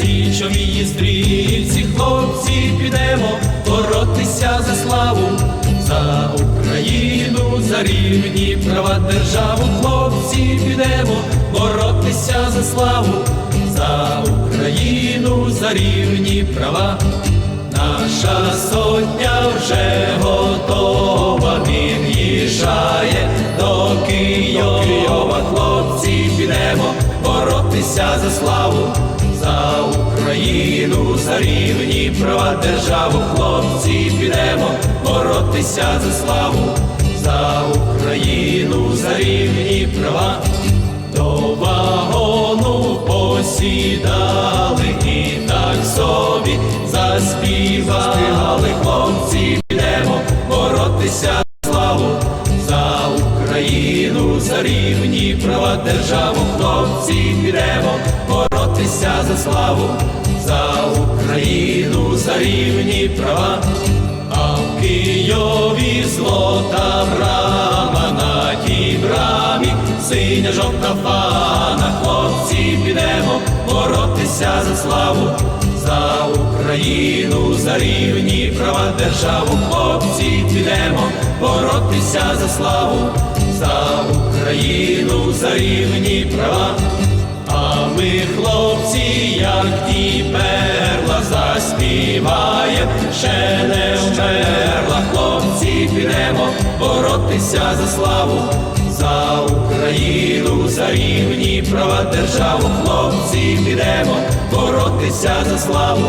січ, мій стрільці, хлопці, підемо боротися за славу, за Україну, за рівні права державу, хлопці, підемо боротися за славу, за Україну, за рівні права. Наша сотня вже готова, він їжає до Києва, хлопці, підемо боротися за славу за Україну, за рівні права державу. Хлопці, підемо боротися за славу, за Україну, за рівні права. До вагону посідали і так собі заспівали хлопці, підемо боротися за славу за Україну, за рівні права державу, хлопці, підемо боротися за славу за Україну, за рівні права, а в Києві злота брама на тій брамі, синя жовта фана, хлопці, підемо боротися за славу. За Україну, за рівні права державу, хлопці, підемо боротися за славу, за Україну, за рівні права. Ми, хлопці, як ті перла, заспіваєм, ще не вмерла, хлопці, підемо боротися за славу, за Україну, за рівні права державу, хлопці, підемо боротися за славу,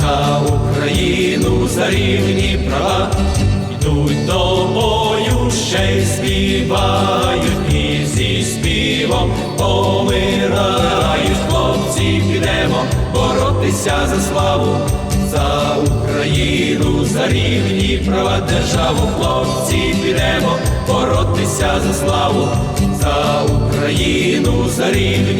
за Україну, за рівні права. Йдуть до бою, ще й співають, співом помирають хлопці, підемо боротися за славу, за Україну, за рівні права державу, хлопці, підемо боротися за славу, за Україну, за рівні.